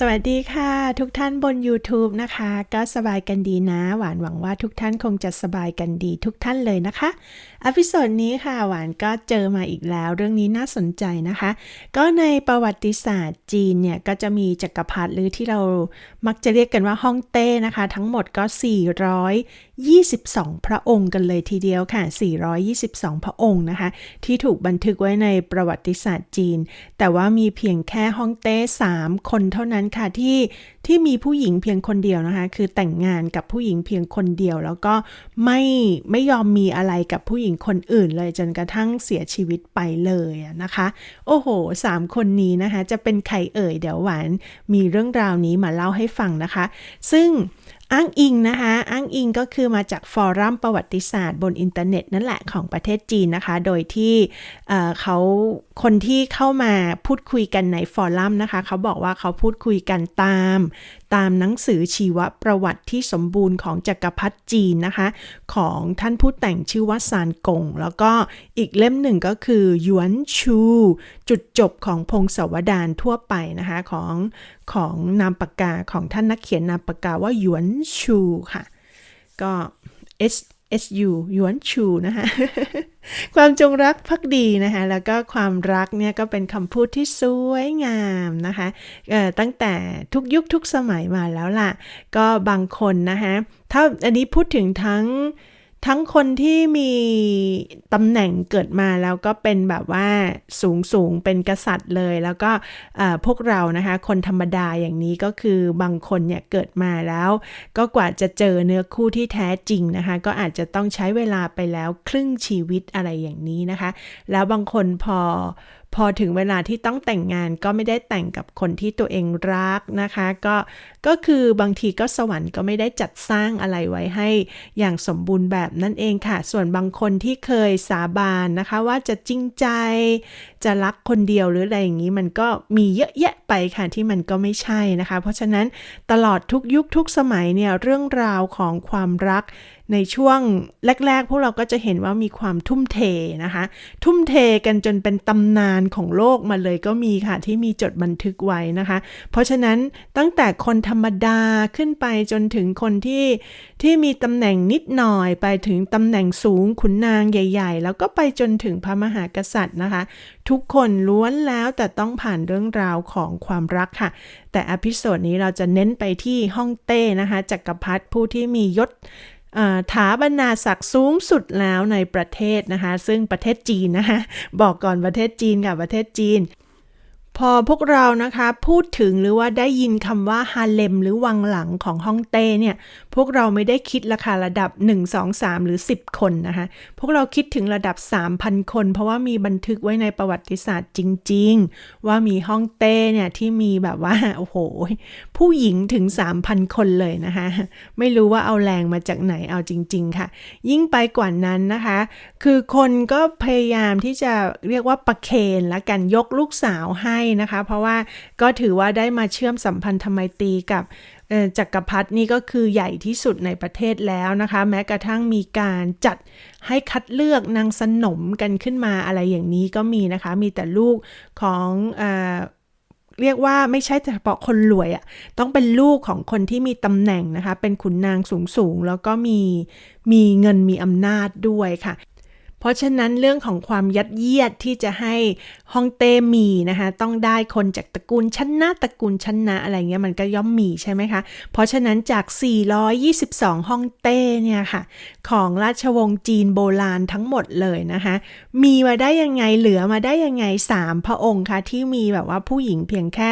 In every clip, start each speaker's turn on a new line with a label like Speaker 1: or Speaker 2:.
Speaker 1: สวัสดีค่ะ ทุกท่านบน YouTube นะคะ ก็สบายกันดีนะ หวานหวังว่าทุกท่านคงจะสบายกันดีทุกท่านเลยนะคะอพิโซดนี้ค่ะ หวานก็เจอมาอีกแล้ว เรื่องนี้น่าสนใจนะคะ ก็ในประวัติศาสตร์จีนเนี่ย ก็จะมีจักรพรรดิหรือที่เรามักจะเรียกกันว่าฮ่องเต้นะคะ ทั้งหมดก็ 422 พระองค์กันเลยทีเดียวค่ะ 422 พระองค์นะคะ ที่ถูกบันทึกไว้ในประวัติศาสตร์จีน แต่ว่ามีเพียงแค่ฮ่องเต้ 3 คนเท่านั้นค่ะที่ที่มีผู้หญิงเพียงคนเดียวนะคะ คือแต่งงานกับผู้หญิงเพียงคนเดียว แล้วก็ไม่ไม่ยอมมีอะไรกับผู้หญิงคนอื่นเลยจนกระทั่งเสียชีวิตไปเลยนะคะ โอ้โหสามคนนี้นะคะ จะเป็นใครเอ่ยเดี๋ยวหวานมีเรื่องราวนี้มาเล่าให้ฟังนะคะ ซึ่ง อ้างอิงนะคะ อ้างอิงก็คือมาจากฟอรัมประวัติศาสตร์บนอินเทอร์เน็ตนั่นแหละของประเทศจีนนะคะ โดยที่เขาคนที่เข้ามาพูดคุยกันในฟอรัมนะคะ เขาบอกว่าเขาพูดคุยกันตาม ตามหนังสือชีวประวัติที่สมบูรณ์ของจักรพรรดิจีนนะคะ ของท่านผู้แต่งชื่อว่าซานกง แล้วก็อีกเล่มหนึ่งก็คือหยวนชู จุดจบของพงศาวดารทั่วไปนะคะของของนามปากกาของท่านนักเขียนนามปากกาว่าหยวนชูค่ะ ก็ S S U หยวนชูนะคะความจงรักภักดีนะคะแล้วก็ความรักเนี่ยก็เป็นคำพูดที่สวยงามนะคะตั้งแต่ทุกยุคทุกสมัยมาแล้วล่ะ ก็บางคนนะคะถ้าอันนี้พูดถึงทั้ง ทั้งคนที่มีตำแหน่งเกิดมาแล้วก็เป็นแบบว่าสูงสูงเป็นกษัตริย์เลย แล้วก็พวกเรานะคะ คนธรรมดาอย่างนี้ก็คือบางคนเนี่ยเกิดมาแล้ว ก็กว่าจะเจอเนื้อคู่ที่แท้จริงนะคะ ก็อาจจะต้องใช้เวลาไปแล้วครึ่งชีวิตอะไรอย่างนี้นะคะ แล้วบางคนพอ พอถึงเวลาที่ต้องแต่งงานก็ไม่ได้แต่งกับคนที่ตัวเองรักนะคะ ก็ก็คือบางทีก็สวรรค์ก็ไม่ได้จัดสร้างอะไรไว้ให้ อย่างสมบูรณ์แบบนั่นเองค่ะ ส่วนบางคนที่เคยสาบานนะคะ ว่าจะจริงใจ จะรักคนเดียวหรืออะไรอย่างนี้ มันก็มีเยอะแยะไปค่ะที่มันก็ไม่ใช่นะคะ เพราะฉะนั้นตลอดทุกยุคทุกสมัยเนี่ยเรื่องราวของความรัก ในช่วงแรก ๆ พวกเราก็จะเห็นว่ามีความทุ่มเทนะคะ ทุ่มเทกันจนเป็นตำนานของโลกมาเลยก็มีค่ะที่มีจดบันทึกไว้นะคะ เพราะฉะนั้นตั้งแต่คนธรรมดาขึ้นไปจนถึงคนที่ที่มีตำแหน่งนิดหน่อยไปถึงตำแหน่งสูงขุนนางใหญ่ ๆ แล้วก็ไปจนถึงพระมหากษัตริย์นะคะ ทุกคนล้วนแล้วแต่ต้องผ่านเรื่องราวของความรักค่ะ แต่อพิโซดนี้เราจะเน้นไปที่ฮ่องเต้นะคะจักรพรรดิผู้ที่มียศ ถาบรรณาศักดิ์สูงสุดแล้วในประเทศนะคะ ซึ่งประเทศจีนนะคะบอกก่อนประเทศจีนกับประเทศจีน พอพวกเรานะคะพูดถึงหรือว่าได้ยินคำว่าฮาเลมหรือวังหลังของฮ่องเต้เนี่ย พวกเราไม่ได้คิดราคาระดับ 1 2 3 หรือ 10 คนนะคะ พวกเราคิดถึงระดับ 3,000 คน เพราะว่ามีบันทึกไว้ในประวัติศาสตร์จริง ๆ ว่ามีฮ่องเต้เนี่ยที่มีแบบว่า โอ้โห ผู้หญิงถึง 3,000 คนเลยนะคะ ไม่รู้ว่าเอาแรงมาจากไหนเอาจริง ๆ ค่ะ ยิ่งไปกว่านั้นนะคะ คือคนก็พยายามที่จะเรียกว่าประเคนและกันยกลูกสาวให้นะคะ เพราะว่าก็ถือว่าได้มาเชื่อมสัมพันธไมตีกับ จักรพรรดินี่ก็คือใหญ่ที่สุดในประเทศแล้วนะคะ แม้กระทั่งมีการจัดให้คัดเลือกนางสนมกันขึ้นมาอะไรอย่างนี้ก็มีนะคะ มีแต่ลูกของเอเรียกว่าไม่ใช่เฉพาะคนรวยอะ่ะต้องเป็นลูกของคนที่มีตำแหน่งนะคะ เป็นขุนนางสูงๆแล้วก็มีมีเงินมีอำนาจด้วยค่ะ เพราะฉะนั้นเรื่องของความยัดเยียดที่จะให้ฮ่องเต้มีนะคะต้องได้คนจากตระกูลชั้นนะตระกูลชั้นนะอะไรเงี้ยมันก็ย่อมมีใช่ไหมคะ เพราะฉะนั้นจาก 422ฮ่องเต้เนี่ยค่ะของราชวงศ์จีนโบราณทั้งหมดเลยนะคะมีมาได้ยังไงเหลือมาได้ยังไง 3 พระองค์คะที่มีแบบว่าผู้หญิงเพียงแค่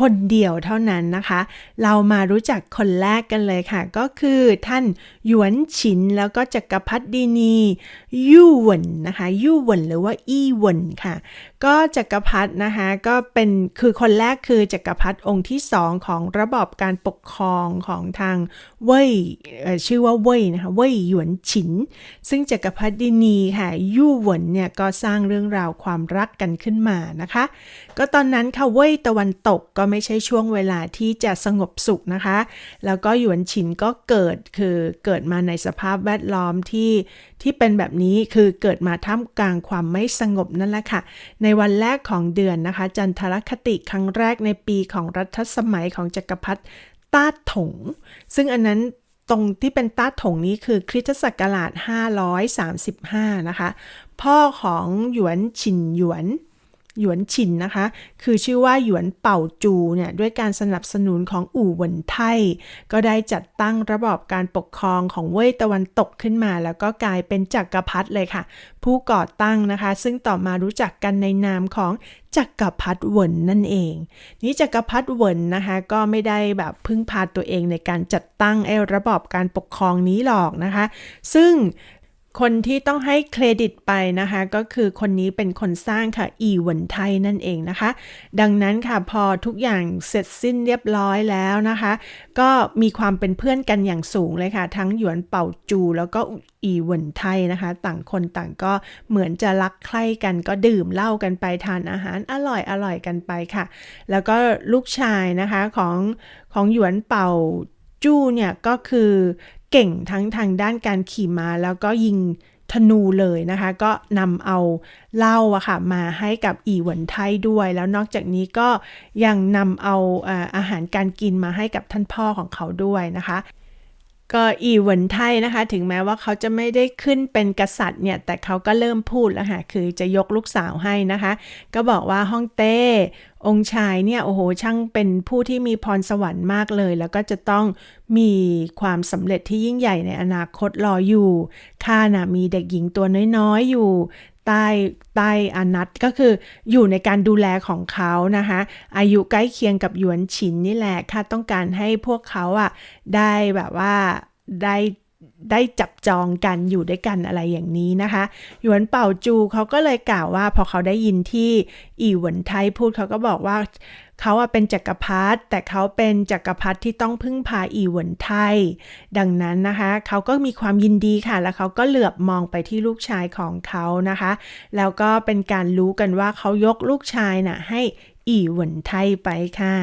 Speaker 1: คนเดียวเท่านั้นนะคะ เรามารู้จักคนแรกกันเลยค่ะ ก็คือท่านหยวนฉินแล้วก็จักรพรรดินียู่หวนนะคะยู่หวนหรือว่าอี้หวนค่ะ ก็จักรพรรดินะคะก็เป็นคือคนแรกคือจักรพรรดิองค์ที่สองของระบอบการปกครองของทางเว่ยชื่อว่าเว่ยนะคะเว่ยหยวนฉิน ซึ่งจักรพรรดินีค่ะยู่หวนเนี่ยก็สร้างเรื่องราวความรักกันขึ้นมานะคะ ก็ตอนนั้นค่ะเว่ยตะวันตกก็ไม่ใช่ช่วงเวลาที่จะสงบสุขนะคะ แล้วก็หยวนฉินก็เกิดคือเกิดมาในสภาพแวดล้อมที่ ที่เป็นแบบนี้คือเกิดมาท่ามกลางความไม่สงบนั่นแหละค่ะ ในวันแรกของเดือนนะคะ จันทรคติครั้งแรกในปีของรัชสมัยของจักรพรรดิต้าถง ซึ่งอันนั้นตรงที่เป็นต้าถงนี้คือคริสตศักราช 535 นะคะ พ่อของหยวนฉินหยวน หยวนฉินนะคะ คือชื่อว่าหยวนเป่าจูเนี่ยด้วยการสนับสนุนของอู่เหวินไทก็ได้จัดตั้งระบอบการปกครองของเว่ยตะวันตกขึ้นมา แล้วก็กลายเป็นจักรพรรดิเลยค่ะ ผู้ก่อตั้งนะคะ ซึ่งต่อมารู้จักกันในนามของจักรพรรดิเหวินนั่นเอง นี่จักรพรรดิเหวินนะคะก็ไม่ได้แบบพึ่งพาตัวเองในการจัดตั้งไอ้ระบอบการปกครองนี้หรอกนะคะ ซึ่ง คนที่ต้องให้เครดิตไปนะคะ ก็คือคนนี้เป็นคนสร้างค่ะ อีหวนไทยนั่นเองนะคะ ดังนั้นค่ะพอทุกอย่างเสร็จสิ้นเรียบร้อยแล้วนะคะ ก็มีความเป็นเพื่อนกันอย่างสูงเลยค่ะ ทั้งหยวนเป่าจูแล้วก็อีหวนไทยนะคะ ต่างคนต่างก็เหมือนจะรักใคร่กันก็ดื่มเหล้ากันไปทานอาหารอร่อยอร่อยกันไปค่ะ แล้วก็ลูกชายนะคะของของหยวนเป่าจูเนี่ยก็คือ เก่งทั้งทางด้านการขี่ม้าแล้วก็ยิงธนูเลยนะคะ ก็นำเอาเหล้าอะค่ะมาให้กับอีหวนไทยด้วย แล้วนอกจากนี้ก็ยังนำเอาอาหารการกินมาให้กับท่านพ่อของเขาด้วยนะคะ ก็อีเหวินไทยนะคะ ถึงแม้ว่าเขาจะไม่ได้ขึ้นเป็นกษัตริย์เนี่ย แต่เขาก็เริ่มพูดแล้วค่ะ คือจะยกลูกสาวให้นะคะ ก็บอกว่าฮ่องเต้องค์ชายเนี่ย โอ้โห ช่างเป็นผู้ที่มีพรสวรรค์มากเลย แล้วก็จะต้องมีความสำเร็จที่ยิ่งใหญ่ในอนาคตรออยู่ข้าน่ะมีเด็กหญิงตัวน้อยๆอยู่ ใต้ใต้อนัตก็คืออยู่ในการดูแลของเขานะคะอายุใกล้เคียงกับหยวนฉินนี่แหละค่ะต้องการให้พวกเขาอะได้แบบว่าได้ได้จับจองกันอยู่ด้วยกันอะไรอย่างนี้นะคะหยวนเป่าจูเขาก็เลยกล่าวว่าพอเขาได้ยินที่อีหวนไทยพูดเขาก็บอกว่า เขาเป็นจักรพรรดิแต่เขาเป็นจักรพรรดิที่ต้องพึ่งพาอีหวนไทย ดังนั้นนะคะเขาก็มีความยินดีค่ะ แล้วเขาก็เหลือบมองไปที่ลูกชายของเขานะคะ แล้วก็เป็นการรู้กันว่าเขายกลูกชายน่ะให้ อีหวนไทยไปค่ะ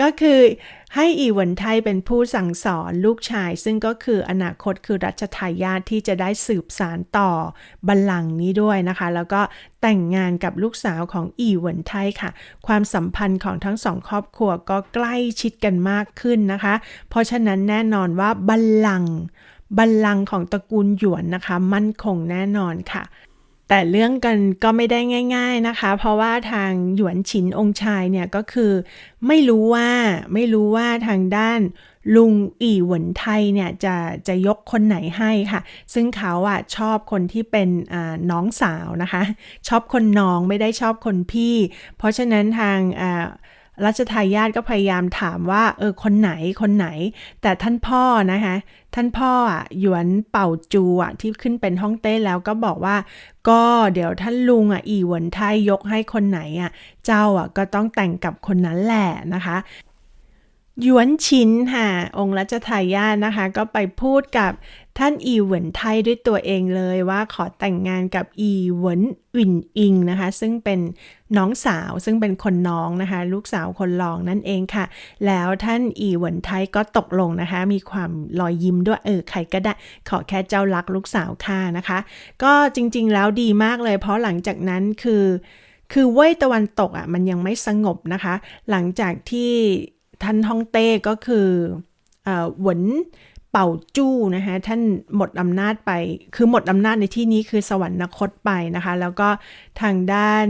Speaker 1: ก็คือให้อีหวนไทยเป็นผู้สั่งสอนลูกชาย ซึ่งก็คืออนาคตคือรัชทายาทที่จะได้สืบสารต่อบัลลังก์นี้ด้วยนะคะ แล้วก็แต่งงานกับลูกสาวของอีหวนไทยค่ะ ความสัมพันธ์ของทั้งสองครอบครัวก็ใกล้ชิดกันมากขึ้นนะคะ เพราะฉะนั้นแน่นอนว่าบัลลังก์บัลลังก์ของตระกูลหยวนนะคะ มั่นคงแน่นอนค่ะ แต่เรื่องกันก็ไม่ได้ง่าย ๆนะคะ เพราะว่าทางหยวนฉินองค์ชายเนี่ยก็คือไม่รู้ว่าไม่รู้ว่าทางด้านลุงอีหวนไทยเนี่ยจะจะยกคนไหนให้ค่ะ ซึ่งเขาอะชอบคนที่เป็นน้องสาวนะคะ ชอบคนน้องไม่ได้ชอบคนพี่ เพราะฉะนั้นทางอ รัชทายาทก็พยายามถามว่าเออคนไหนคนไหน แต่ท่านพ่อนะคะ ท่านพ่ออะหยวนเป่าจูอะที่ขึ้นเป็นห้องเต้แล้วก็บอกว่า ก็เดี๋ยวท่านลุงอะอีหวนไทยยกให้คนไหนอะเจ้าอะก็ต้องแต่งกับคนนั้นแหละนะคะ ยวนชินค่ะ องค์รัชทายาทนะคะ ก็ไปพูดกับท่านอีเหวินไทยด้วยตัวเองเลยว่าขอแต่งงานกับอีเหวินวินอิงนะคะ ซึ่งเป็นน้องสาวซึ่งเป็นคนน้องนะคะ ลูกสาวคนรองนั่นเองค่ะ แล้วท่านอีเหวินไทยก็ตกลงนะคะ มีความรอยยิ้มด้วยเออใครก็ได้ ขอแค่เจ้ารักลูกสาวค่ะนะคะ ก็จริงๆแล้วดีมากเลย เพราะหลังจากนั้นคือคือเว่ยตะวันตกอะมันยังไม่สงบนะคะ หลังจากที่ ท่านฮ่องเต้ก็คือหวนเป่าจู้นะคะท่านหมดอำนาจไป คือหมดอำนาจในที่นี้คือสวรรคตไปนะคะ แล้วก็ทางด้าน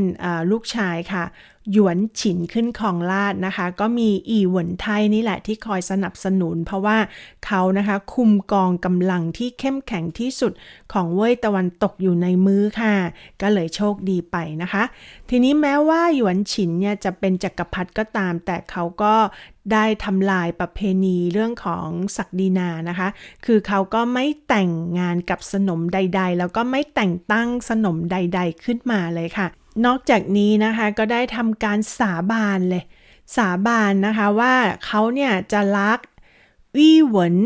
Speaker 1: ลูกชายค่ะ หยวนฉินขึ้นคองราชนะคะ ก็มีอีหวนไทยนี่แหละที่คอยสนับสนุน เพราะว่าเขานะคะคุมกองกำลังที่เข้มแข็งที่สุดของเว่ยตะวันตกอยู่ในมือค่ะ ก็เลยโชคดีไปนะคะ ทีนี้แม้ว่าหยวนฉินเนี่ยจะเป็นจักรพรรดิก็ตาม แต่เขาก็ได้ทำลายประเพณีเรื่องของศักดินานะคะ คือเขาก็ไม่แต่งงานกับสนมใด ๆ แล้วก็ไม่แต่งตั้งสนมใด ๆ ขึ้นมาเลยค่ะ นอกจากนี้นะคะก็ได้ทำการสาบานเลย สาบานนะคะว่าเขาเนี่ยจะรักวี่หวน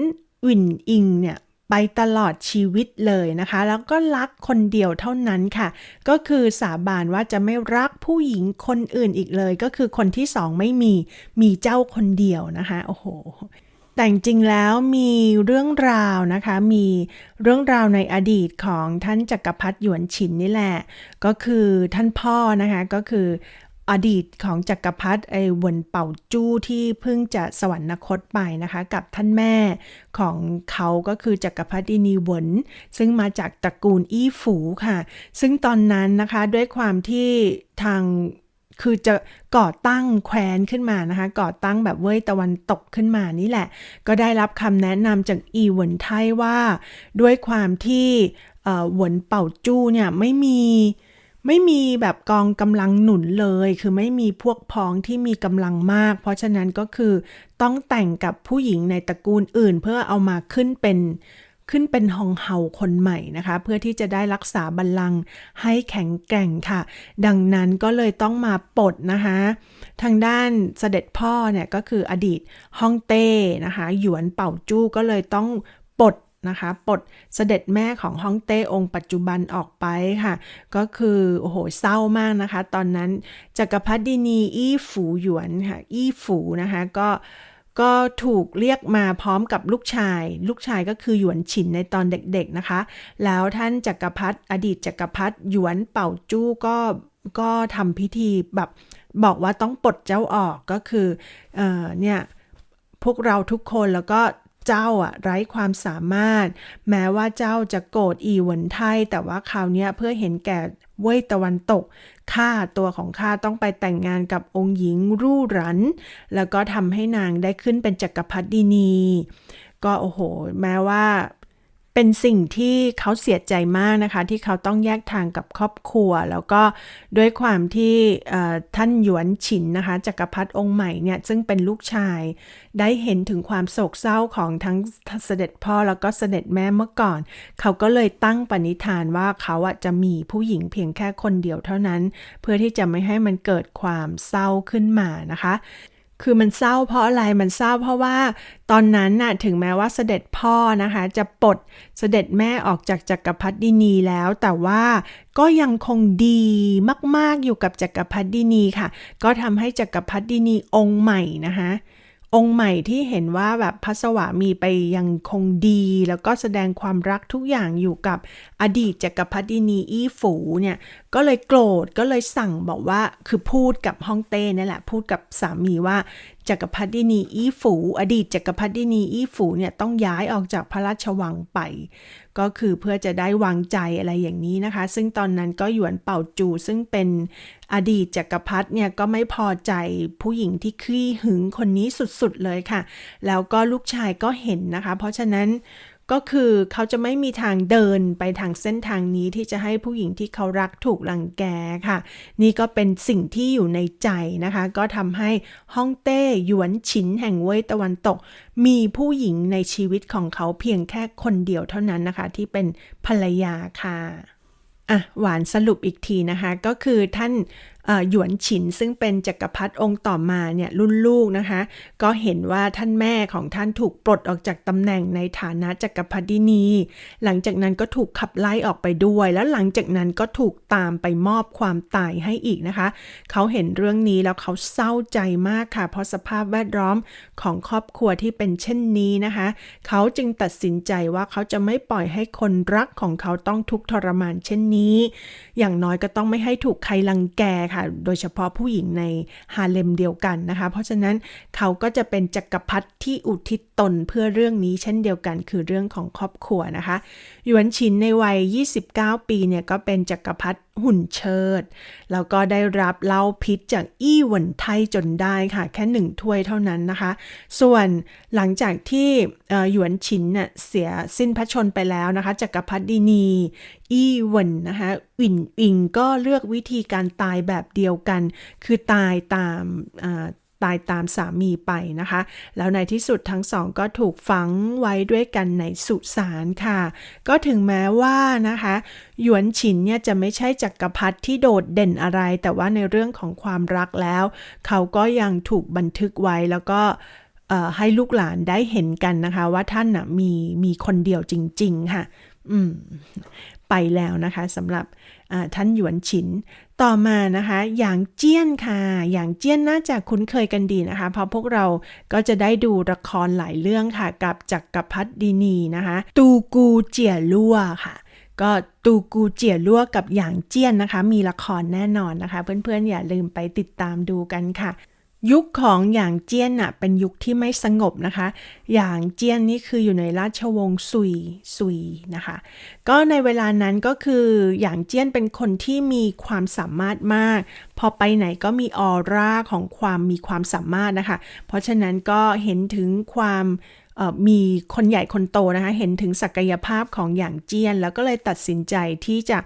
Speaker 1: วินอิงเนี่ยไปตลอดชีวิตเลยนะคะ แล้วก็รักคนเดียวเท่านั้นค่ะ ก็คือสาบานว่าจะไม่รักผู้หญิงคนอื่นอีกเลย ก็คือคนที่สองไม่มีมีเจ้าคนเดียวนะคะ โอ้โห แต่จริงๆแล้วมีเรื่องราวนะคะ มีเรื่องราวในอดีตของท่านจักรพรรดิหยวนฉินนี่แหละ ก็คือท่านพ่อนะคะก็คืออดีตของจักรพรรดิไอเหวนเป่าจู้ที่เพิ่งจะสวรรคตไปนะคะ กับท่านแม่ของเขาก็คือจักรพรรดินีหวนซึ่งมาจากตระกูลอี้ฝูค่ะ ซึ่งตอนนั้นนะคะด้วยความที่ทาง คือจะก่อตั้งแคว้นขึ้นมานะคะ ก่อตั้งแบบเว่ยตะวันตกขึ้นมานี่แหละ ก็ได้รับคำแนะนำจากอีหวนไทว่า ด้วยความที่อ่อเหวนเป่าจู้เนี่ยไม่มีไม่มีแบบกองกำลังหนุนเลย คือไม่มีพวกพ้องที่มีกำลังมาก เพราะฉะนั้นก็คือต้องแต่งกับผู้หญิงในตระกูลอื่น เพื่อเอามาขึ้นเป็น ขึ้นเป็นฮองเฮาคนใหม่นะคะ เพื่อที่จะได้รักษาบัลลังก์ให้แข็งแกร่งค่ะ ดังนั้นก็เลยต้องมาปลดนะคะ ทางด้านเสด็จพ่อเนี่ยก็คืออดีตฮ่องเต้นะคะหยวนเป่าจู้ก็เลยต้องปลดนะคะปลดเสด็จแม่ของฮ่องเต้องค์ปัจจุบันออกไปค่ะ ก็คือโอ้โหเศร้ามากนะคะ ตอนนั้นจักรพรรดินีอี้ฝูหยวนค่ะอี้ฝูนะคะก็ ก็ถูกเรียกมาพร้อมกับลูกชาย ลูกชายก็คือหยวนฉินในตอนเด็กๆนะคะ แล้วท่านจักรพรรดิอดีตจักรพรรดิหยวนเป่าจู้ก็ก็ทำพิธีแบบบอกว่าต้องปลดเจ้าออกก็คือเออเนี่ยพวกเราทุกคนแล้วก็เจ้าอะไร้ความสามารถ แม้ว่าเจ้าจะโกรธอีเหวินไทยแต่ว่าคราวนี้เพื่อเห็นแก่ เว่ยตะวันตก ข้าตัวของข้าต้องไปแต่งงานกับองค์หญิงรู่หรัน แล้วก็ทำให้นางได้ขึ้นเป็นจักรพรรดินี ก็โอ้โห แม้ว่า เป็นสิ่งที่เขาเสียใจมากนะคะ ที่เขาต้องแยกทางกับครอบครัว แล้วก็ด้วยความที่ท่านหยวนฉินนะคะจักรพรรดิองค์ใหม่เนี่ยซึ่งเป็นลูกชาย ได้เห็นถึงความโศกเศร้าของทั้งเสด็จพ่อแล้วก็เสด็จแม่เมื่อก่อน เขาก็เลยตั้งปณิธานว่าเขาอะจะมีผู้หญิงเพียงแค่คนเดียวเท่านั้น เพื่อที่จะไม่ให้มันเกิดความเศร้าขึ้นมานะคะ คือมันเศร้าเพราะอะไร มันเศร้าเพราะว่าตอนนั้นน่ะถึงแม้ว่าเสด็จพ่อนะคะ จะปลดเสด็จแม่ออกจากจักรพรรดินีแล้ว แต่ว่าก็ยังคงดีมากๆอยู่กับจักรพรรดินีค่ะ ก็ทำให้จักรพรรดินีองค์ใหม่นะคะ องค์ใหม่ที่เห็นว่าแบบพระสวามีไปยังคงดี แล้วก็แสดงความรักทุกอย่างอยู่กับอดีตจักรพรรดินีอี้ฝูเนี่ยก็เลยโกรธก็เลยสั่งบอกว่าคือพูดกับฮ่องเต้นี่แหละ พูดกับสามีว่า จักรพรรดินีอี้ฝู อดีตจักรพรรดินีอี้ฝูเนี่ยต้องย้ายออกจากพระราชวังไป ก็คือเพื่อจะได้วางใจอะไรอย่างนี้นะคะ ซึ่งตอนนั้นก็หยวนเป่าจูซึ่งเป็นอดีตจักรพรรดิเนี่ยก็ไม่พอใจผู้หญิงที่ขี้หึงคนนี้สุดๆเลยค่ะ แล้วก็ลูกชายก็เห็นนะคะ เพราะฉะนั้น ก็คือเขาจะไม่มีทางเดินไปทางเส้นทางนี้ที่จะให้ผู้หญิงที่เขารักถูกลังแกค่ะ นี่ก็เป็นสิ่งที่อยู่ในใจนะคะ ก็ทำให้ฮ่องเต้หยวนฉินแห่งเว่ยตะวันตก มีผู้หญิงในชีวิตของเขาเพียงแค่คนเดียวเท่านั้นนะคะ ที่เป็นภรรยาค่ะอะหวานสรุปอีกทีนะคะ ก็คือท่าน หยวนฉินซึ่งเป็นจักรพรรดิองค์ต่อมาเนี่ยรุ่นลูกนะคะ ก็เห็นว่าท่านแม่ของท่านถูกปลดออกจากตำแหน่งในฐานะจักรพรรดินี หลังจากนั้นก็ถูกขับไล่ออกไปด้วย แล้วหลังจากนั้นก็ถูกตามไปมอบความตายให้อีกนะคะ เขาเห็นเรื่องนี้แล้วเขาเศร้าใจมากค่ะ เพราะสภาพแวดล้อมของครอบครัวที่เป็นเช่นนี้นะคะ เขาจึงตัดสินใจว่าเขาจะไม่ปล่อยให้คนรักของเขาต้องทุกข์ทรมานเช่นนี้ อย่างน้อยก็ต้องไม่ให้ถูกใครรังแกค่ะโดยเฉพาะผู้หญิงในฮาเลมเดียวกันนะคะ เพราะฉะนั้นเขาก็จะเป็นจักรพรรดิที่อุทิศตนเพื่อเรื่องนี้เช่นเดียวกัน คือเรื่องของครอบครัวนะคะ หยวนชินในวัย 29 ปีเนี่ยก็เป็นจักรพรรดิ หุ่นเชิด แล้วก็ได้รับเหล้าพิษจากอี้หวนไทยจนได้ค่ะ แค่หนึ่งถ้วยเท่านั้นนะคะ ส่วนหลังจากที่หยวนชินเน่ะเสียสิ้นพระชนไปแล้วนะคะจักรพรรดินีอี้หวนนะคะอินอิงก็เลือกวิธีการตายแบบเดียวกัน คือตายตามา ตายตามสามีไปนะคะ แล้วในที่สุดทั้งสองก็ถูกฝังไว้ด้วยกันในสุสานค่ะ ก็ถึงแม้ว่านะคะหยวนฉินเนี่ยจะไม่ใช่จักรพรรดิที่โดดเด่นอะไร แต่ว่าในเรื่องของความรักแล้ว เขาก็ยังถูกบันทึกไว้แล้วก็ให้ลูกหลานได้เห็นกันนะคะ ว่าท่านน่ะมีมีคนเดียวจริง ๆ ค่ะ อืมไปแล้วนะคะสำหรับท่านหยวนฉิน ต่อมานะคะอย่างเจี้ยนค่ะ อย่างเจี้ยนน่าจะคุ้นเคยกันดีนะคะ เพราะพวกเราก็จะได้ดูละครหลายเรื่องค่ะ กับจักรพรรดินีนะคะ ตูกูเจียลั่วค่ะ ก็ตูกูเจียลั่วกับอย่างเจี้ยนนะคะ มีละครแน่นอนนะคะ เพื่อนๆอย่าลืมไปติดตามดูกันค่ะ ยุคของหยางเจี้ยนน่ะเป็นยุคที่ไม่สงบนะคะหยางเจี้ยนนี่คืออยู่ในราชวงศ์ซุยซุยนะคะ ก็ในเวลานั้นก็คือหยางเจี้ยนเป็นคนที่มีความสามารถมาก พอไปไหนก็มีออร่าของความมีความสามารถนะคะ เพราะฉะนั้นก็เห็นถึงความ มีคนใหญ่คนโตนะคะ เห็นถึงศักยภาพของหยางเจียน แล้วก็เลยตัดสินใจที่จะ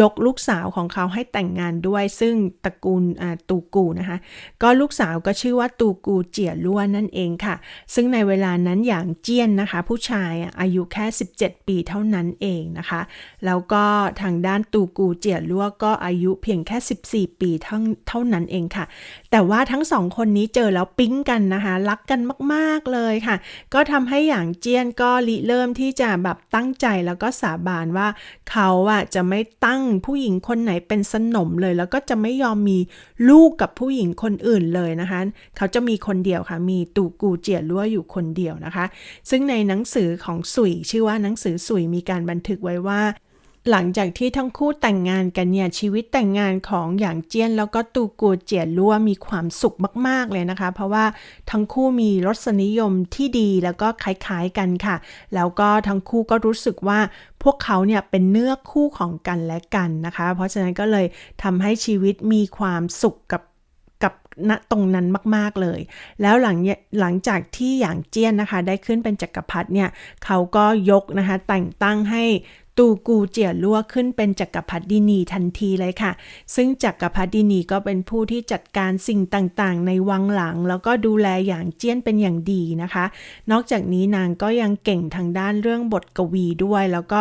Speaker 1: ยกลูกสาวของเขาให้แต่งงานด้วย ซึ่งตระกูลตูกูนะคะ ก็ลูกสาวก็ชื่อว่าตูกูเจียล้วนนั่นเองค่ะ ซึ่งในเวลานั้นอย่างเจียนนะคะ ผู้ชายอายุแค่ 17 ปีเท่านั้นเองนะคะ แล้วก็ทางด้านตูกูเจียล้วก็อายุเพียงแค่ 14 ปีเท่าเท่านั้นเองค่ะ แต่ว่าทั้งสองคนนี้เจอแล้วปิ๊งกันนะคะ รักกันมาก ๆเลยค่ะ ก็ทำให้หยางเจียนก็ริเริ่มที่จะแบบตั้งใจแล้วก็สาบานว่าเขาอะจะไม่ตั้งผู้หญิงคนไหนเป็นสนมเลย แล้วก็จะไม่ยอมมีลูกกับผู้หญิงคนอื่นเลยนะคะ เขาจะมีคนเดียวค่ะ มีตูกูเจียล้วอยู่คนเดียวนะคะ ซึ่งในหนังสือของสุยชื่อว่าหนังสือสุยมีการบันทึกไว้ว่า หลังจากที่ทั้งคู่แต่งงานกันเนี่ยชีวิตแต่งงานของหยางเจี้ยน แล้วก็ตูกูเจียลั่วมีความสุขมาก ๆ เลยนะคะ เพราะว่าทั้งคู่มีรสนิยมที่ดีแล้วก็คล้าย ๆ กันค่ะ แล้วก็ทั้งคู่ก็รู้สึกว่าพวกเขาเนี่ยเป็นเนื้อคู่ของกันและกันนะคะ เพราะฉะนั้นก็เลยทำให้ชีวิตมีความสุขกับกับณตรงนั้นมากๆเลย แล้วหลังหลังจากที่หยางเจี้ยนนะคะ ได้ขึ้นเป็นจักรพรรดิเนี่ย เขาก็ยกนะคะแต่งตั้งให้ ตูกูเจียลั่วขึ้นเป็นจักรพรรดินีทันทีเลยค่ะ ซึ่งจักรพรรดินีก็เป็นผู้ที่จัดการสิ่งต่างๆ ในวังหลัง แล้วก็ดูแลอย่างเจี้ยนเป็นอย่างดีนะคะ นอกจากนี้นางก็ยังเก่งทางด้านเรื่องบทกวีด้วย แล้วก็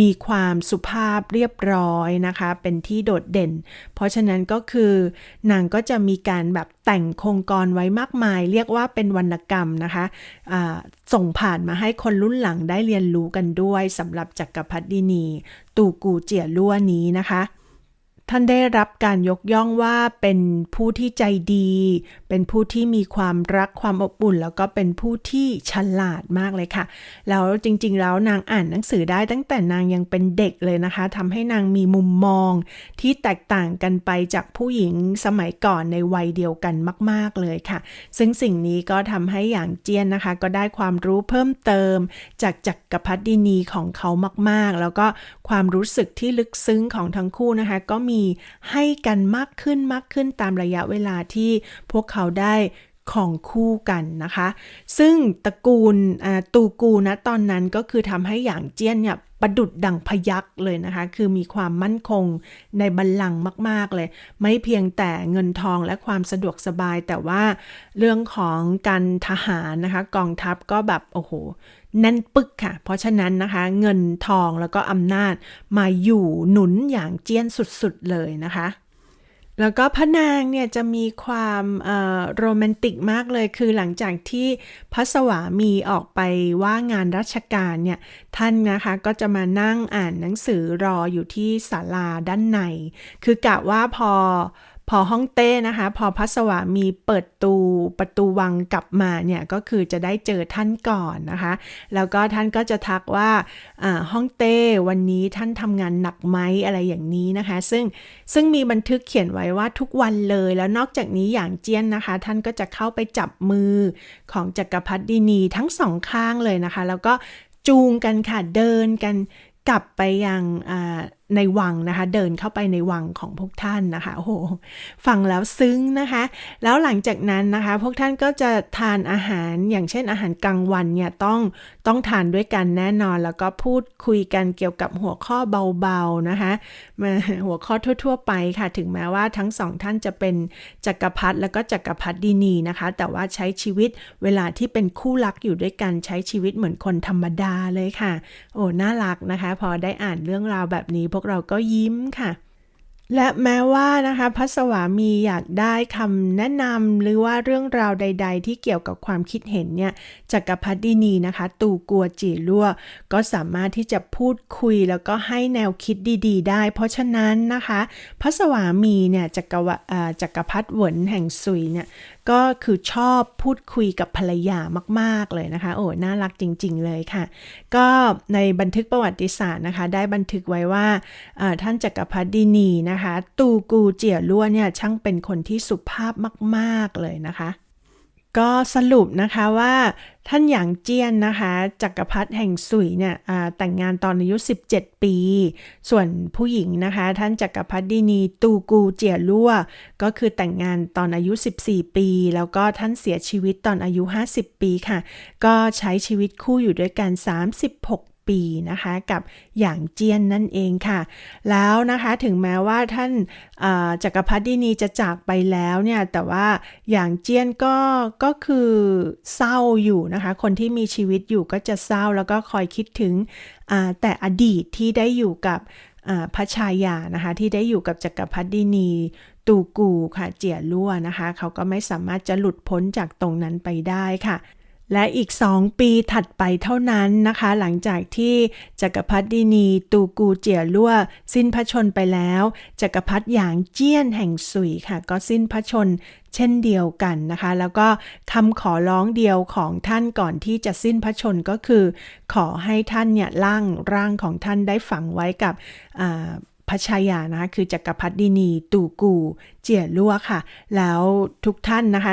Speaker 1: มีความสุภาพเรียบร้อยนะคะ เป็นที่โดดเด่น เพราะฉะนั้นก็คือนางก็จะมีการแบบแต่งโครงกรไว้มากมาย เรียกว่าเป็นวรรณกรรมนะคะอ่าส่งผ่านมาให้คนรุ่นหลังได้เรียนรู้กันด้วยสำหรับจักรพรรดินี ตูกูเจียลั่วนี้นะคะ ท่านได้รับการยกย่องว่าเป็นผู้ที่ใจดี เป็นผู้ที่มีความรักความอบอุ่น แล้วก็เป็นผู้ที่ฉลาดมากเลยค่ะ แล้วจริงๆ แล้วนางอ่านหนังสือได้ตั้งแต่นางยังเป็นเด็กเลยนะคะทำให้นางมีมุมมองที่แตกต่างกันไปจากผู้หญิงสมัยก่อนในวัยเดียวกันมาก ๆ เลยค่ะ ซึ่งสิ่งนี้ก็ทำให้อย่างเจียนนะคะ ก็ได้ความรู้เพิ่มเติม จากจักรพรรดินีของเขามาก ๆ แล้วก็ความรู้สึกที่ลึกซึ้งของทั้งคู่นะคะ ก็มีให้กันมากขึ้นมากขึ้นตามระยะเวลาที่พวกเขาได้ของคู่กันนะคะ ซึ่งตระกูลตูกูนะตอนนั้นก็คือทำให้อย่างเจี้ยนเนี่ยประดุดดังพยักเลยนะคะ คือมีความมั่นคงในบัลลังก์มาก ๆ เลย ไม่เพียงแต่เงินทองและความสะดวกสบาย แต่ว่าเรื่องของการทหารนะคะ กองทัพก็แบบ โอ้โห แน่นปึกค่ะ เพราะฉะนั้นนะคะ เงินทองแล้วก็อำนาจมาอยู่หนุนอย่างเจี้ยนสุดๆเลยนะคะ แล้วก็พระนางเนี่ยจะมีความโรแมนติกมากเลย คือหลังจากที่พระสวามีออกไปว่างงานราชการเนี่ยท่านนะคะก็จะมานั่งอ่านหนังสือรออยู่ที่ศาลาด้านใน คือกะว่าพอ พอฮ่องเต้นะคะ พอพระสวามีเปิดตูประตูวังกลับมาเนี่ยก็คือจะได้เจอท่านก่อนนะคะ แล้วก็ท่านก็จะทักว่าฮ่องเต้วันนี้ท่านทำงานหนักไหมอะไรอย่างนี้นะคะ ซึ่งซึ่งมีบันทึกเขียนไว้ว่าทุกวันเลยแล้วนอกจากนี้อย่างเจี้ยนนะคะ ท่านก็จะเข้าไปจับมือของจักรพรรดินีทั้งสองข้างเลยนะคะ แล้วก็จูงกันค่ะเดินกันกลับไปยังอ่า ในวังนะคะ เดินเข้าไปในวังของพวกท่านนะคะโอ้โหฟังแล้วซึ้งนะคะ แล้วหลังจากนั้นนะคะ พวกท่านก็จะทานอาหารอย่างเช่นอาหารกลางวันเนี่ยต้องต้องทานด้วยกันแน่นอน แล้วก็พูดคุยกันเกี่ยวกับหัวข้อเบาๆนะคะมาหัวข้อทั่ว ๆ ไปค่ะ ถึงแม้ว่าทั้งสองท่านจะเป็นจักรพรรดิแล้วก็จักรพรรดินีนะคะ แต่ว่าใช้ชีวิตเวลาที่เป็นคู่รักอยู่ด้วยกันใช้ชีวิตเหมือนคนธรรมดาเลยค่ะ โอ้น่ารักนะคะ พอได้อ่านเรื่องราวแบบนี้พวกเราก็ยิ้มค่ะ และแม้ว่านะคะพระสวามีอยากได้คำแนะนำหรือว่าเรื่องราวใด ๆ ที่เกี่ยวกับความคิดเห็นเนี่ยจักรพรรดินีนะคะ ตูกัวจีลั่วก็สามารถที่จะพูดคุยแล้วก็ให้แนวคิดดี ๆ ได้ เพราะฉะนั้นนะคะ พระสวามีเนี่ยจักรวจักรพรรดิเหวินแห่งซุยเนี่ย ก็คือชอบพูดคุยกับภรรยามาก ๆ เลยนะคะ โอ้น่ารักจริง ๆ เลยค่ะ ก็ในบันทึกประวัติศาสตร์นะคะ ได้บันทึกไว้ว่าท่านจักรพรรดินีนะคะ ตูกูเจียลั่วเนี่ยช่างเป็นคนที่สุภาพมาก ๆ เลยนะคะ ก็สรุปนะคะว่าท่านหยางเจียนนะคะจักรพรรดิแห่งสุยเนี่ยแต่งงานตอนอายุ 17 ปี ส่วนผู้หญิงนะคะ ท่านจักรพรรดินีตูกูเจียลั่วก็คือแต่งงานตอนอายุ 14 ปี แล้วก็ท่านเสียชีวิตตอนอายุ 50 ปีค่ะ ก็ใช้ชีวิตคู่อยู่ด้วยกัน 36 ปีนะคะกับหยางเจียนนั่นเองค่ะ แล้วนะคะถึงแม้ว่าท่านจักรพรรดินีจะจากไปแล้วเนี่ยแต่ว่าหยางเจียนก็ก็คือเศร้าอยู่นะคะคนที่มีชีวิตอยู่ก็จะเศร้าแล้วก็คอยคิดถึงแต่อดีตที่ได้อยู่กับพระชายานะคะที่ได้อยู่กับจักรพรรดินีตูกูค่ะเจียลั่วนะคะ เขาก็ไม่สามารถจะหลุดพ้นจากตรงนั้นไปได้ค่ะ และอีกสองปีถัดไปเท่านั้นนะคะ หลังจากที่จักรพรรดินีตูกูเจียลั่วสิ้นพระชนไปแล้ว จักรพรรดิหยางเจี้ยนแห่งสุยค่ะ ก็สิ้นพระชนเช่นเดียวกันนะคะ แล้วก็คำขอร้องเดียวของท่านก่อนที่จะสิ้นพระชนก็คือ ขอให้ท่านเนี่ยร่างร่างของท่านได้ฝังไว้กับ พระชยานะคะคือจักรพรรดินี ตู่กูเจียลั่วค่ะ แล้วทุกท่านนะคะ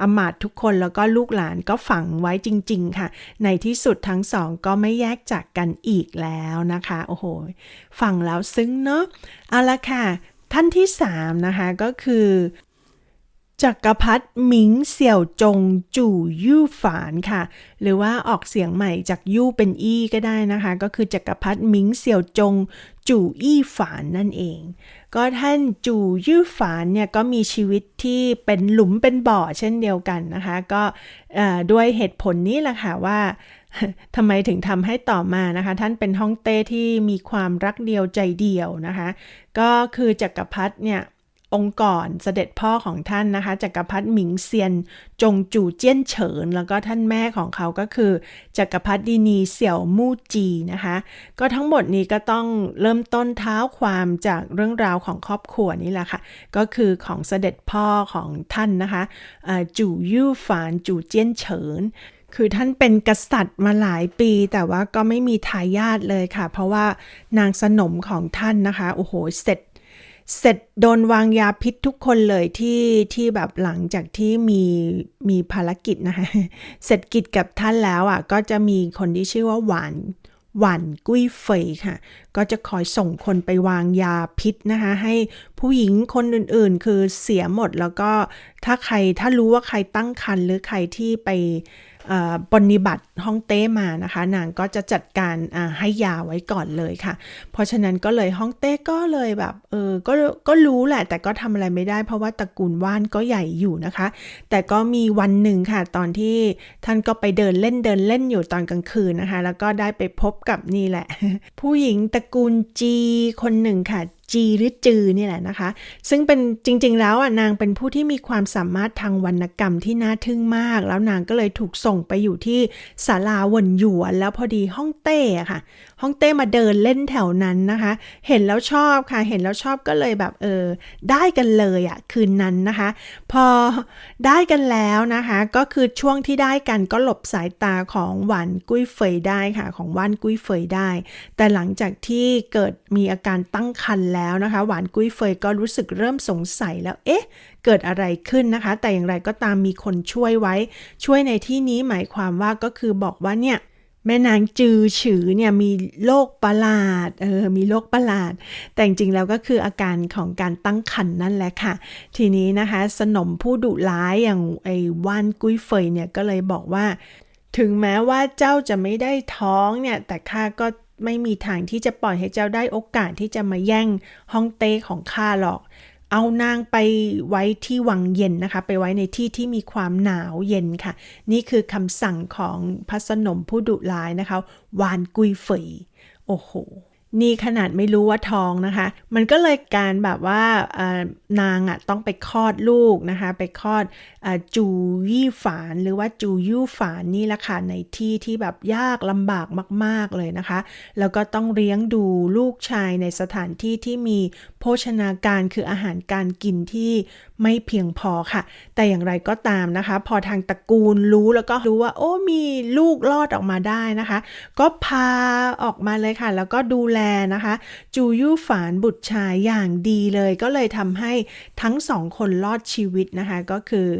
Speaker 1: อมาตทุกคนแล้วก็ลูกหลานก็ฝังไว้จริง ๆ ค่ะ ในที่สุดทั้งสองก็ไม่แยกจากกันอีกแล้วนะคะ โอ้โหฟังแล้วซึ้งเนาะเอาละค่ะ ท่านที่สามนะคะก็คือจักรพรรดิหมิงเสี่ยวจงจู่ยู่ฝานค่ะ หรือว่าออกเสียงใหม่จากยู่เป็นอี้ก็ได้นะคะ ก็คือจักรพรรดิหมิงเสี่ยวจง จู่อี้ฝานนั่นเอง ก็ท่านจู่ยี่ฝานเนี่ยก็มีชีวิตที่เป็นหลุมเป็นบ่อเช่นเดียวกันนะคะ ก็ด้วยเหตุผลนี้แหละค่ะว่าทำไมถึงทำให้ต่อมานะคะ ท่านเป็นฮ่องเต้ที่มีความรักเดียวใจเดียวนะคะ ก็คือจักรพรรดิเนี่ย องค์ก่อนเสด็จพ่อของท่านนะคะจักรพรรดิหมิงเซียน จงจู่เจี้ยนเฉิน แล้วก็ท่านแม่ของเขาก็คือจักรพรรดินีเสี่ยวมู่จีนะคะ ก็ทั้งหมดนี้ก็ต้องเริ่มต้นเท้าความจากเรื่องราวของครอบครัวนี่แหละค่ะ ก็คือของเสด็จพ่อของท่านนะคะจู่ยู่ฝานจู่เจี้ยนเฉินคือท่านเป็นกษัตริย์มาหลายปี แต่ว่าก็ไม่มีทายาทเลยค่ะ เพราะว่านางสนมของท่านนะคะ โอ้โห เสร็จ เสร็จโดนวางยาพิษทุกคนเลยที่ที่แบบหลังจากที่มีมีภารกิจนะคะเสร็จกิจกับท่านแล้วอะก็จะมีคนที่ชื่อว่าหวานหวานกุ้ยเฟยค่ะ ก็จะคอยส่งคนไปวางยาพิษนะคะ ให้ผู้หญิงคนอื่นๆ คือเสียหมดแล้วก็ถ้าใครถ้ารู้ว่าใครตั้งครรภ์หรือใครที่ไป ปฏิบัติห้องเต้มานะคะ นางก็จะจัดการให้ยาไว้ก่อนเลยค่ะ เพราะฉะนั้นก็เลยห้องเต้ก็เลยแบบเออก็ก็รู้แหละ แต่ก็ทำอะไรไม่ได้ เพราะว่าตระกูลว่านก็ใหญ่อยู่นะคะ แต่ก็มีวันหนึ่งค่ะ ตอนที่ท่านก็ไปเดินเล่นเดินเล่นอยู่ตอนกลางคืนนะคะ แล้วก็ได้ไปพบกับนี่แหละ ผู้หญิงตระกูลจีคนหนึ่งค่ะ จีหรือจือนี่แหละนะคะ ซึ่งเป็นจริง ๆ แล้วอะนางเป็นผู้ที่มีความสามารถทางวรรณกรรมที่น่าทึ่งมาก แล้วนางก็เลยถูกส่งไปอยู่ที่ศาลาวนหยวน แล้วพอดีห้องเต้ค่ะ ห้องเต้มาเดินเล่นแถวนั้นนะคะ เห็นแล้วชอบค่ะ เห็นแล้วชอบก็เลยแบบเออได้กันเลยอะคืนนั้นนะคะ พอได้กันแล้วนะคะ ก็คือช่วงที่ได้กันก็หลบสายตาของหวานกุ้ยเฟยได้ค่ะ ของว่านกุ้ยเฟยได้ แต่หลังจากที่เกิดมีอาการตั้งครรภ์แล้วนะคะ หวานกุ้ยเฟยก็รู้สึกเริ่มสงสัยแล้วเอ๊ะ เกิดอะไรขึ้นนะคะ แต่อย่างไรก็ตามมีคนช่วยไว้ ช่วยในที่นี้หมายความว่าก็คือบอกว่าเนี่ยแม่นางจือฉือเนี่ยมีโรคประหลาด เออ มีโรคประหลาด แต่จริงๆแล้วก็คืออาการของการตั้งครรภ์นั่นแหละค่ะ ทีนี้นะคะ สนมผู้ดุร้ายอย่างไอ้ว่านกุ้ยเฟยเนี่ยก็เลยบอกว่า ถึงแม้ว่าเจ้าจะไม่ได้ท้องเนี่ย แต่ข้าก็ ไม่มีทางที่จะปล่อยให้เจ้าได้โอกาสที่จะมาแย่งห้องเต้ของข้าหรอก เอานางไปไว้ที่วังเย็นนะคะ ไปไว้ในที่ที่มีความหนาวเย็นค่ะ นี่คือคำสั่งของพระสนมผู้ดุร้ายนะคะ วานกุยเฟยโอ้โหนี่ขนาดไม่รู้ว่าท้องนะคะ มันก็เลยการแบบว่านางอะต้องไปคลอดลูกนะคะ ไปคลอด จูยี่ฝานหรือว่าจูยู่ฝานนี่แหละค่ะในที่ที่แบบยากลำบากมาก ๆเลยนะคะ แล้วก็ต้องเลี้ยงดูลูกชายในสถานที่ที่มีโภชนาการคืออาหารการกินที่ไม่เพียงพอค่ะ แต่อย่างไรก็ตามนะคะ พอทางตระกูลรู้แล้วก็รู้ว่า โอ้มีลูกรอดออกมาได้นะคะ ก็พาออกมาเลยค่ะ แล้วก็ดูแลนะคะ จูยู่ฝานบุตรชายอย่างดีเลย ก็เลยทำให้ทั้งสองคนรอดชีวิตนะคะก็คือ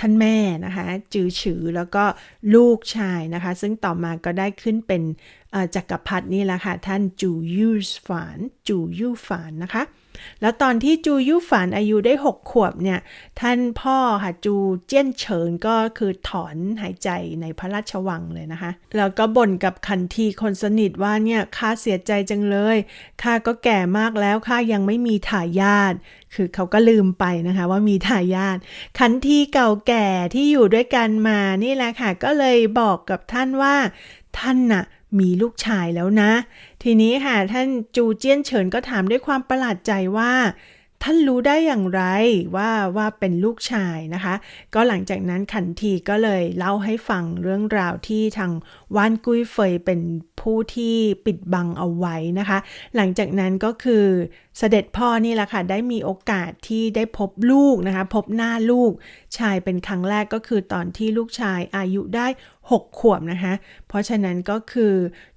Speaker 1: ท่านแม่นะคะ จือฉือแล้วก็ลูกชายนะคะ ซึ่งต่อมาก็ได้ขึ้นเป็นจักรพรรดินี่แหละค่ะ ท่านจูยู่ฝานจูยู่ฝานนะคะ แล้วตอนที่จูยู่ฝานอายุได้ 6 ขวบเนี่ย ท่านพ่อค่ะจูเจี้ยนเฉินก็คือถอนหายใจในพระราชวังเลยนะคะ แล้วก็บ่นกับคันทีคนสนิทว่าเนี่ยข้าเสียใจจังเลยข้าก็แก่มากแล้วข้ายังไม่มีทายาทคือเขาก็ลืมไปนะคะว่ามีทายาทคันทีเก่าแก่ที่อยู่ด้วยกันมานี่แหละค่ะ ก็เลยบอกกับท่านว่าท่านน่ะมีลูกชายแล้วนะ ทีนี้ค่ะท่านจูเจี้ยนเฉินก็ถามด้วยความประหลาดใจว่า ท่านรู้ได้อย่างไรว่าว่าเป็นลูกชายนะคะ ก็หลังจากนั้นขันทีก็เลยเล่าให้ฟังเรื่องราวที่ทางว่านกุ้ยเฟยเป็น ผู้ที่ปิดบังเอาไว้นะคะ หลังจากนั้นก็คือเสด็จพ่อนี่แหละค่ะ ได้มีโอกาสที่ได้พบลูกนะคะ พบหน้าลูกชายเป็นครั้งแรกก็คือตอนที่ลูกชายอายุได้ 6 ขวบนะคะ เพราะฉะนั้นก็คือ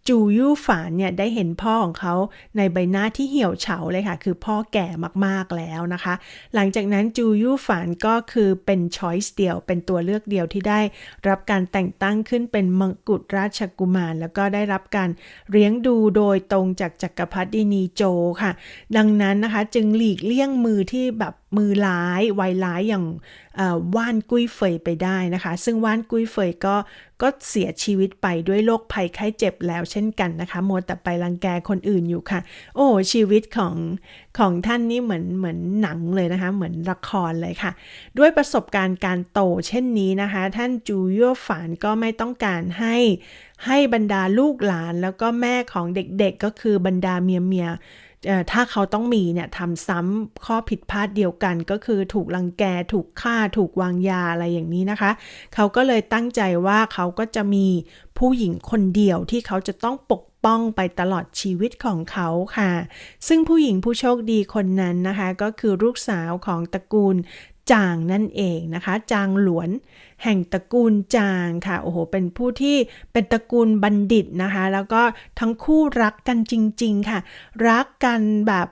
Speaker 1: จูยู่ฝานเนี่ยได้เห็นพ่อของเขาในใบหน้าที่เหี่ยวเฉาเลยค่ะ คือพ่อแก่มากๆแล้วนะคะ หลังจากนั้นจูยู่ฝานก็คือเป็นช้อยส์เดียว เป็นตัวเลือกเดียวที่ได้รับการแต่งตั้งขึ้นเป็นมงกุฎราชกุมาร แล้วก็ได้รับการเลี้ยงดูโดยตรงจากจักรพรรดินีโจค่ะ ดังนั้นนะคะจึงหลีกเลี่ยงมือที่แบบมือร้ายวัยร้ายอย่างว่านกุ้ยเฟยไปได้นะคะ ซึ่งว่านกุ้ยเฟยก็ ก็เสียชีวิตไปด้วยโรคภัยไข้เจ็บแล้วเช่นกันนะคะ มัวแต่ไปรังแกคนอื่นอยู่ค่ะ โอ้ชีวิตของของท่านนี่เหมือนเหมือนหนังเลยนะคะ เหมือนละครเลยค่ะ ด้วยประสบการณ์การโตเช่นนี้นะคะ ท่านจูเย่ฝานก็ไม่ต้องการให้ให้บรรดาลูกหลานแล้วก็แม่ของเด็กๆก็คือบรรดาเมียเมีย ถ้าเขาต้องมีเนี่ยทำซ้ำข้อผิดพลาดเดียวกัน ก็คือถูกลังแกถูกฆ่าถูกวางยาอะไรอย่างนี้นะคะ เขาก็เลยตั้งใจว่าเขาก็จะมีผู้หญิงคนเดียวที่เขาจะต้องปกป้องไปตลอดชีวิตของเขาค่ะ ซึ่งผู้หญิงผู้โชคดีคนนั้นนะคะ ก็คือลูกสาวของตระกูลจางนั่นเองนะคะ จางหลวน แห่งตระกูลจางค่ะโอ้โหเป็นผู้ที่เป็นตระกูลบัณฑิตนะคะ แล้วก็ทั้งคู่รักกันจริง ๆ ค่ะ รักกันแบบ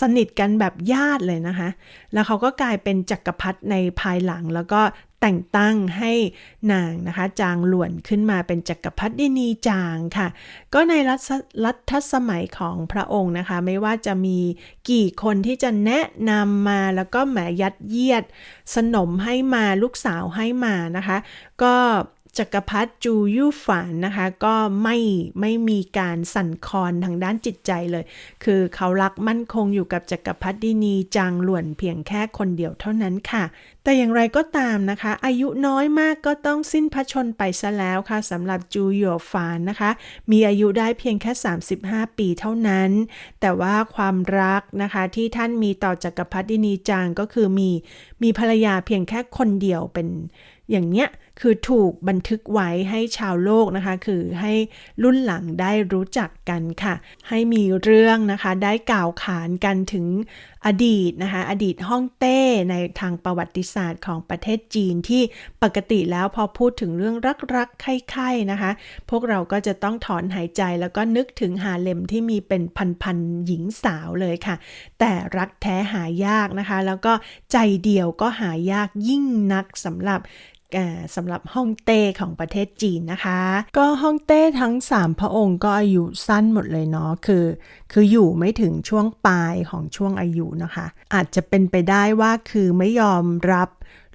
Speaker 1: สนิทกันแบบญาติเลยนะคะ แล้วเขาก็กลายเป็นจักรพรรดิในภายหลัง แล้วก็ แต่งตั้งให้นางนะคะจางหลวนขึ้นมาเป็นจักรพรรดินีจางค่ะ ก็ในรัชรัฐสมัยของพระองค์นะคะ ไม่ว่าจะมีกี่คนที่จะแนะนำมาแล้วก็แหมยัดเยียด สนมให้มาลูกสาวให้มานะคะ ก็ จักรพรรดิจูยู่ฝานนะคะก็ไม่ไม่มีการสั่นคลอนทางด้านจิตใจเลย คือเขารักมั่นคงอยู่กับจักรพรรดินีจางหลวนเพียงแค่คนเดียวเท่านั้นค่ะ แต่อย่างไรก็ตามนะคะ อายุน้อยมากก็ต้องสิ้นพระชนไปซะแล้วค่ะสำหรับจูหยวฟานนะคะ มีอายุได้เพียงแค่ 35 ปีเท่านั้น แต่ว่าความรักนะคะที่ท่านมีต่อจักรพรรดินีจางก็คือมีมีภรรยาเพียงแค่คนเดียวเป็นอย่างเนี้ย คือถูกบันทึกไว้ให้ชาวโลกนะคะ คือให้รุ่นหลังได้รู้จักกันค่ะ ให้มีเรื่องนะคะได้กล่าวขานกันถึงอดีตนะคะ อดีตฮ่องเต้ในทางประวัติศาสตร์ของประเทศจีนที่ปกติแล้วพอพูดถึงเรื่องรักๆใคร่ๆนะคะ พวกเราก็จะต้องถอนหายใจแล้วก็นึกถึงหาเลมที่มีเป็นพันๆหญิงสาวเลยค่ะ แต่รักแท้หายากนะคะ แล้วก็ใจเดียวก็หายากยิ่งนักสำหรับ สำหรับฮ่องเต้ของประเทศจีนนะคะ ก็ฮ่องเต้ทั้ง 3 พระองค์ก็อายุสั้นหมดเลยเนาะคือ คืออยู่ไม่ถึงช่วงปลายของช่วงอายุนะคะ อาจจะเป็นไปได้ว่าคือไม่ยอมรับ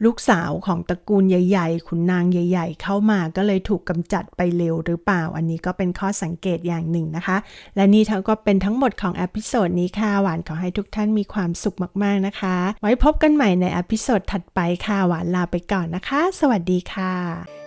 Speaker 1: ลูกสาวของตระกูลใหญ่ๆ ขุนนางใหญ่ ๆ เข้ามาก็เลยถูกกำจัดไปเร็วหรือเปล่า อันนี้ก็เป็นข้อสังเกตอย่างหนึ่งนะคะ และนี่ทั้งก็เป็นทั้งหมดของอพิโซดนี้ค่ะ หวานขอให้ทุกท่านมีความสุขมากๆนะคะ ไว้พบกันใหม่ในอพิโซดถัดไปค่ะ หวานลาไปก่อนนะคะ สวัสดีค่ะ